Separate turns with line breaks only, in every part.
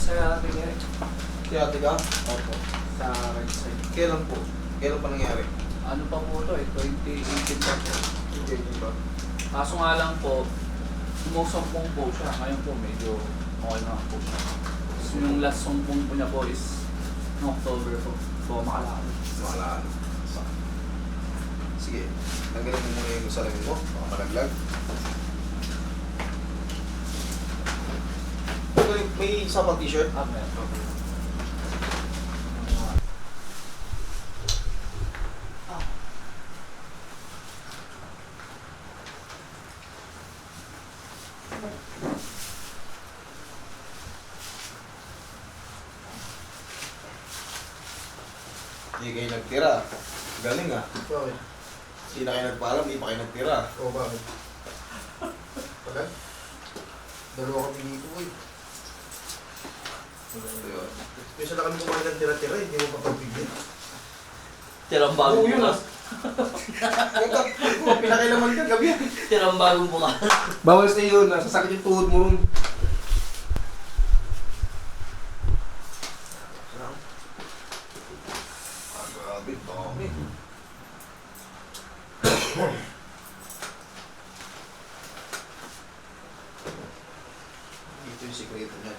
sa ating eh.
Tiyati ka?
Opo. Sa right side.
Kailan po? Kailan pa nangyari?
Ano pa po to eh, 2018 pa po.
Hindi, hindi ba?
Kaso nga lang po, sumusumpong po siya. Ngayon po medyo okay na po siya. So, yung last sumpong po niya po is no October po. Po makalakad.
Wala. Sige, tanggalin mo muna yung salamin mo. Baka malaglag. Okay, may isa pang t-shirt.
Ah, meron. Ah,
Hindi kayo nagtira. Galing ah.
Bakit?
Hindi na kayo nagpaalam, hindi pa kayo nagtira.
Oo, bakit? Tagal? Dalawa kami dito eh.
Ayun.
Special na kami kumain ng tira-tira, hindi mo papagbigyan.
Tirang bagong
Oo, yun
bukas.
Kung pinakailaman ka gabi.
Tirang bagong bukas.
Bawal sa yun, nasasakit yung tuhod mo ron. Ah, grabe, dami. Ito yung sikreto niya.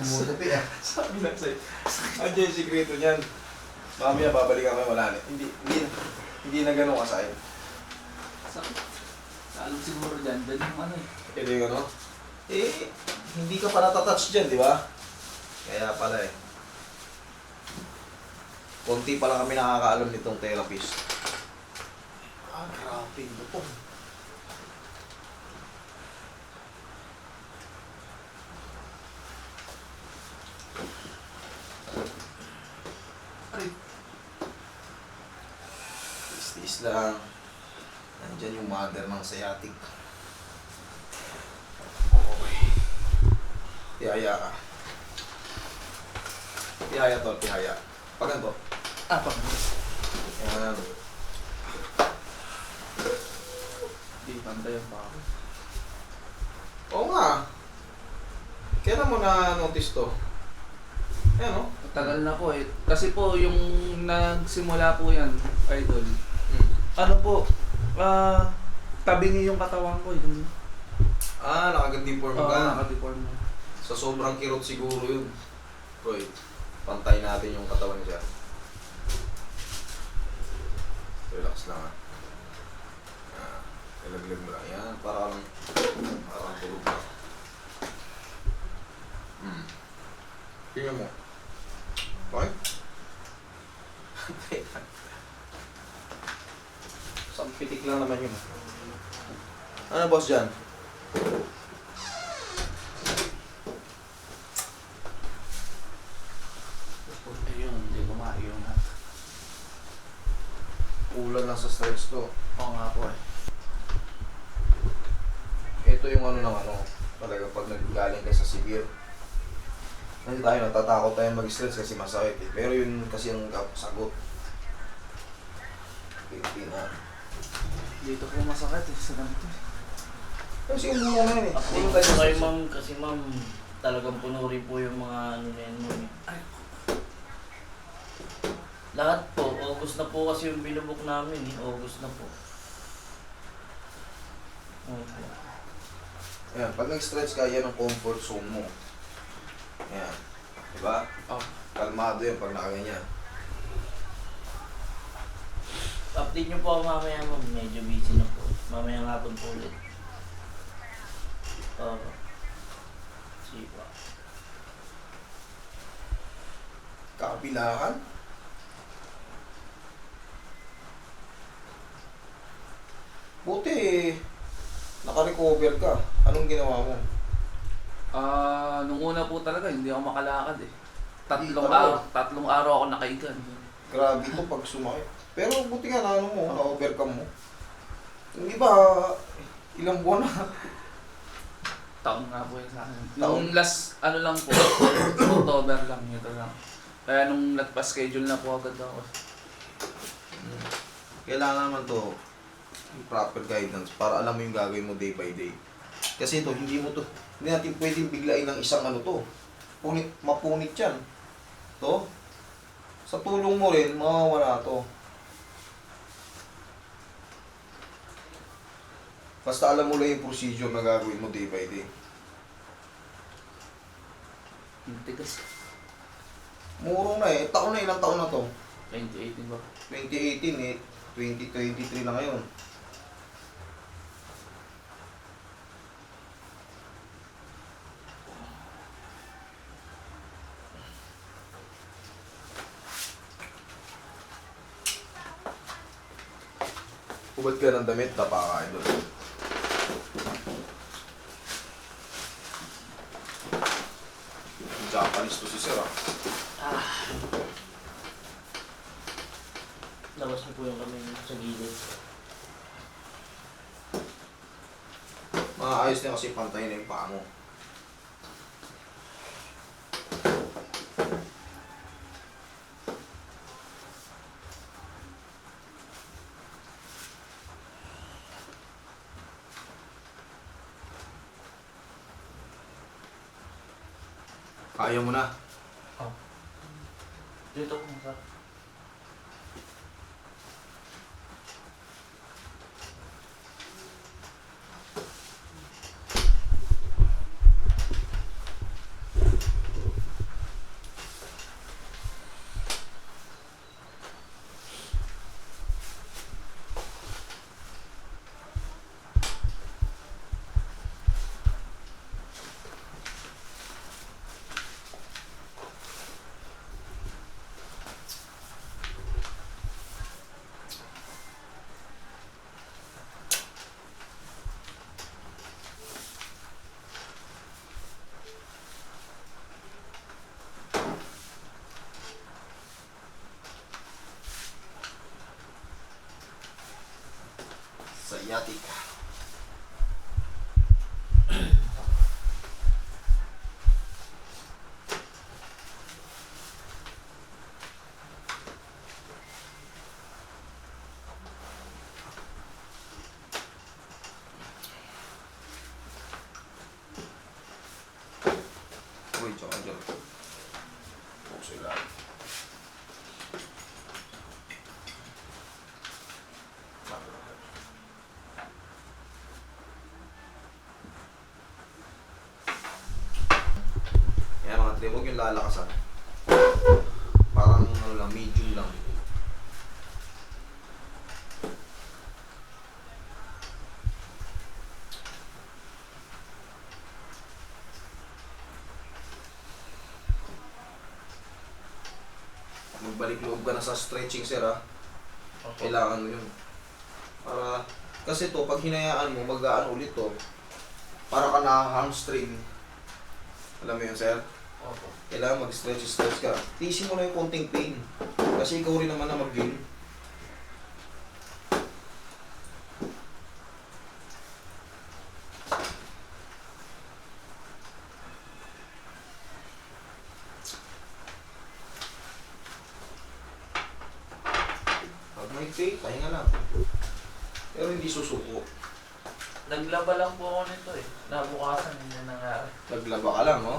Eh ah.
Sabi na sa'yo. Andiyan yung sikreto niyan. Mamaya babalikan ko yung wala na. Hindi, hindi, hindi na ganun kasaya.
sakit. Lalo siguro dyan, dyan yung ano eh.
Ito yung ano? Eh, hindi ka pa natatouch dyan, di ba? Kaya pala eh. Konti pa lang kami nakakaalam nitong therapist. Ah, grabe. Ito
Ay,
Tiis-tiis lang. Nandyan yung sciatic. Okay. Tihaya ka. Tihaya to, tihaya. Pag ganito.
ah, pag
Yan.
Hindi, pantay ang pa ako.
Oo nga. Kailan mo na-notice to? Ayan o.
Tagal na po eh. Kasi po yung nagsimula po yan, idol.
Hmm.
Ano po, ah, tabingi yung katawan ko. Yung,
Ah, nakagandiform
Oo,
ka.
nakadeform mo.
Sa sobrang kirot siguro yun. Roy, pantay natin yung katawan niya. Relax lang ha. Ah, ilaglag mo lang yan. Para lang, parang tulog lang. Hmm. Tingnan mo. Okay? Isang pitik lang naman yun. Ano boss dyan?
Ayun, hindi lumayo na.
Ulan lang sa stretch to.
Oo nga po eh.
Ito yung ano ng ano, talaga pag naggaling ka sa severe. Kasi tayo natatakot tayo mag-stretch kasi masakit eh. Pero yun kasi ang sagot. Pilipina.
Dito po masakit eh, sa ganito eh.
Kasi yung muna na yun eh.
Update kayo ma'am kasi ma'am talagang puno rin po yung mga ano na yan ma'am. eh. Lahat po, August na po kasi yung binubok namin eh. August na po. Opo.
Ayan, pag nag-stretch ka, yan ang comfort zone mo. Ayan. Diba?
oh.
Kalmado yan pag nakaganyan.
Update nyo po ako mamaya ma'am. Medyo busy na po. Mamaya nga po ulit. Oo. Sige po.
Kabilaan. Buti eh, naka-recover ka. Anong ginawa mo?
Ah, nung una po talaga, hindi ako makalakad eh. Tatlong
Hindi
araw, tatlong araw ako nakaigan.
Grabe to pag sumakit. Pero buti nga na ano mo, na-overcome mo. Yung iba, ilang buwan na.
Taon nga po yun sa akin. Nung last, ano lang po, October lang, ito lang. Kaya nung nagpa-schedule na po agad ako.
Kailangan naman to, Yung proper guidance para alam mo yung gagawin mo day by day. Kasi ito, hindi mo to, hindi natin pwedeng biglain ng isang ano to. Punit, mapunit yan. To. Sa tulong mo rin, mawawala to. Basta alam mo lang yung procedure na gagawin mo day by day.
Tigas.
Murong na eh. Taon na ilang taon na to?
2018 ba?
2018 eh. 2023 na ngayon. Hubad ka ng damit, tapa ka idol. Japanese to si Sir ah.
Labas niyo po yung kamay niyo sa gilid.
Maayos na kasi pantay na yung paa mo. Kaya mo na.
Dito po sa...
Sciatica. Uy, tsaka dyan. Puso ilalim. Tre, huwag yung lalakasan. Parang ano lang, medium lang. Magbalik loob ka na sa stretching sir ha.
Opo.
Kailangan mo yun. Para, kasi to pag hinayaan mo, mag-ano ulit to. Para ka na hamstring. Alam mo yun, sir? Kailangan mag-stretch, stretch ka. Tiisin mo na yung konting pain. Kasi ikaw rin naman na mag-gain. Pag may pain, pahinga lang. Pero hindi susuko.
Naglaba lang po ako nito eh. Nabukasan hindi na nangyari.
Naglaba ka lang, no?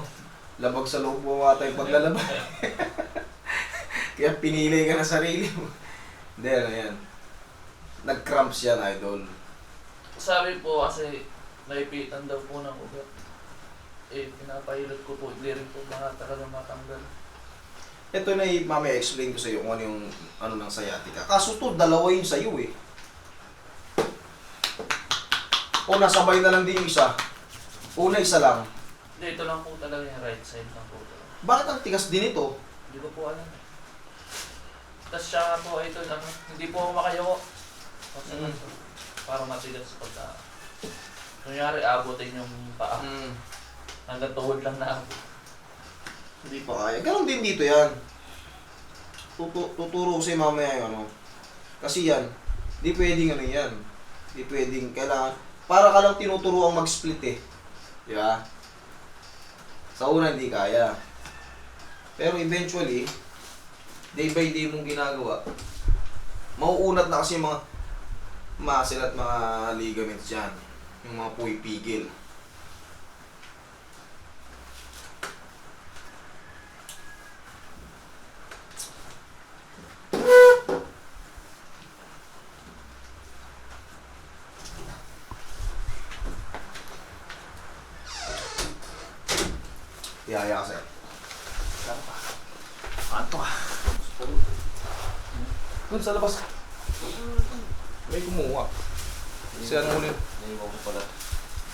Labag sa loob mo ata yung paglalaba. Kaya pinili ka na sarili mo. Hindi, ano yan. Nag-cramps yan, idol.
Sabi po kasi naipitan daw po ng ugat. Eh, pinapahilot ko po. Hindi rin po mga talaga matanggal.
Ito na yung mamaya explain ko sa iyo kung ano yung ano ng sciatica. Kaso to, dalawa yun sa iyo eh. O nasabay na lang din yung isa. Una isa lang.
Hindi, ito lang po talaga yung right side lang po. talaga.
Bakit ang tigas din ito?
Hindi ko po alam eh. Tapos siya nga po, ito lang, hindi po ako makayoko. Kasi
Mm.
para matigas pagka... Kunyari, abutin yung paa.
Hmm,
Hanggang tuhod lang na abot.
hindi pa kaya. Ganon din dito yan. Tutu tuturo ko sa'yo mamaya yung ano. Kasi yan, di pwedeng ano yan. Di pwedeng, kailangan, para ka lang tinuturuan mag-split eh. Di ba? Sa una hindi kaya. Pero eventually, day by day mong ginagawa, mauunat na kasi mga muscle at mga ligaments yan. Yung mga puipigil. Ihaya ka sa'yo.
Anto ka.
Doon sa labas. May kumuha. Kasi ano ulit?
Naiwan ko pala.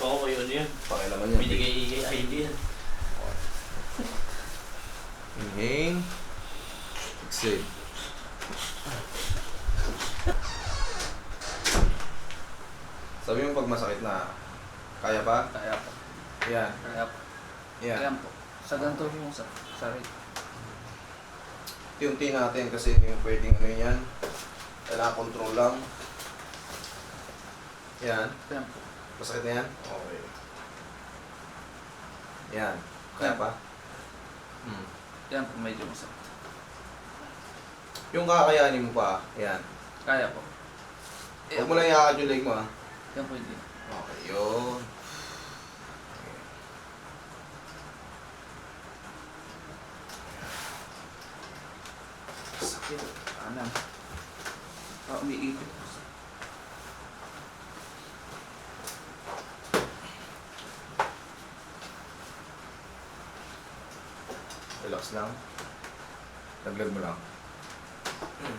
Oo, ko yun yun.
Pakilaman yan.
Binigay ID yan.
Inhale. Exhale. Sabi mo pag masakit na, kaya pa?
Kaya po.
Yan.
Kaya po.
Yan.
Kaya po. Sa ganito yung sa sorry.
Unti natin kasi yung pwedeng ano yan. Kailangan control lang. Yan.
Kaya po.
Masakit na yan? Okay. Yan. Kaya pa? Hmm.
Yan po medyo masakit.
Yung kakayanin mo pa, yan.
Kaya po.
Huwag mo lang iakad yung leg mo ah.
Yan po hindi.
Okay, yun.
Sakit. Kanan. Po.
Relax lang. Laglag mo lang. Ang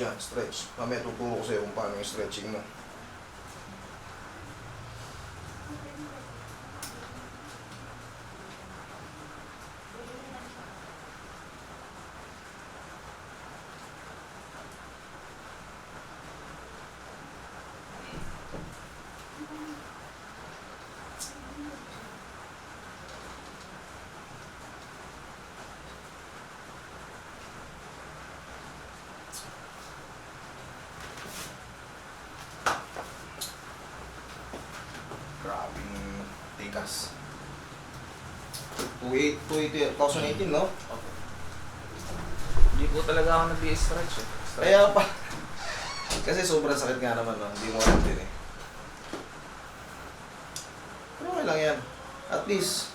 dyan, stretch. Mamaya tuturo ko sa'yo kung paano yung stretching mo. 28, 2018, no?
Hindi po talaga ako nag-i-stretch eh. Stretch.
Kaya pa. Kasi sobrang sakit nga naman, no? Hindi mo alam din eh. Pero okay lang yan. At least,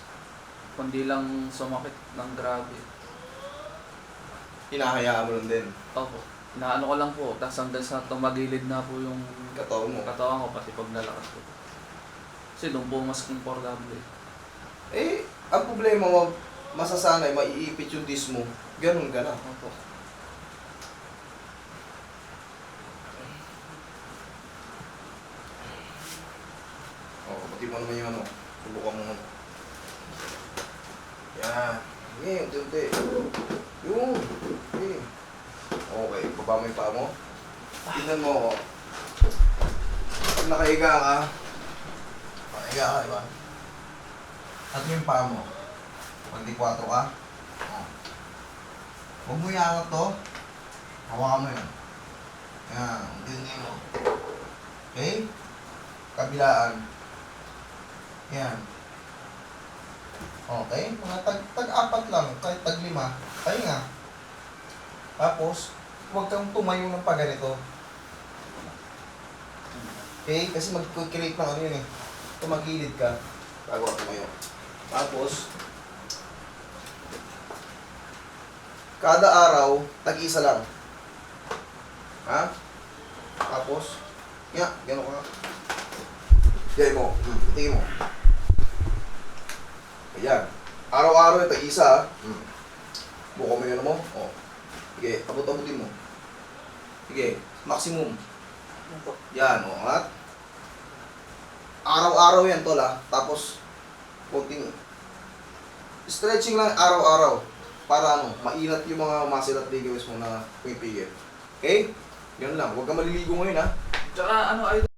Kundi lang sumakit ng grabe.
hinahayaan mo lang din.
Opo. Inaano ko lang po. Tapos hanggang sa tumagilid na po yung
Katawan mo.
katawan ko pati pag nalakad ko. Kasi doon po mas komportable.
Eh, ang problema mo, masasanay, maiipit yung disc mo. Ganun ka na.
Opo.
Oo, pati mo naman yung ano. Subukan mo muna. Yan. Sige, unti-unti. Yun. Okay. Okay, baba mo yung paa mo. Tingnan mo ako. Pag nakahiga ka, nakahiga ka, di ba? At yung paa mo. Pag di 4 ka, oh. Huwag mo iangat to. Hawakan mo yun. Yan, unti-unti mo. Okay? Kabilaan. Yan. Okay, mga tag, tag-apat lang, kahit tag-lima. Pahinga. Tapos, huwag kang tumayo ng paganito. Okay? Kasi mag-create ng ano yun eh. Tumagilid ka. Bago ka tumayo. Tapos, kada araw, tag-isa lang. Ha? Tapos, nga, gano'n ka. Diyan mo. Hmm, tingin mo. Ayan. Araw-araw ito, isa. Hmm. Buka mo yun mo. O. Sige, abot-abutin mo. Sige, maximum. Yan, o. At araw-araw yan, tol, ha. Tapos, konting stretching lang araw-araw. Para ano, mainat yung mga muscle at ligaments mo na pumipigil. Okay? Yan lang. Huwag ka maliligo ngayon, ha.
Tsaka ano, idol,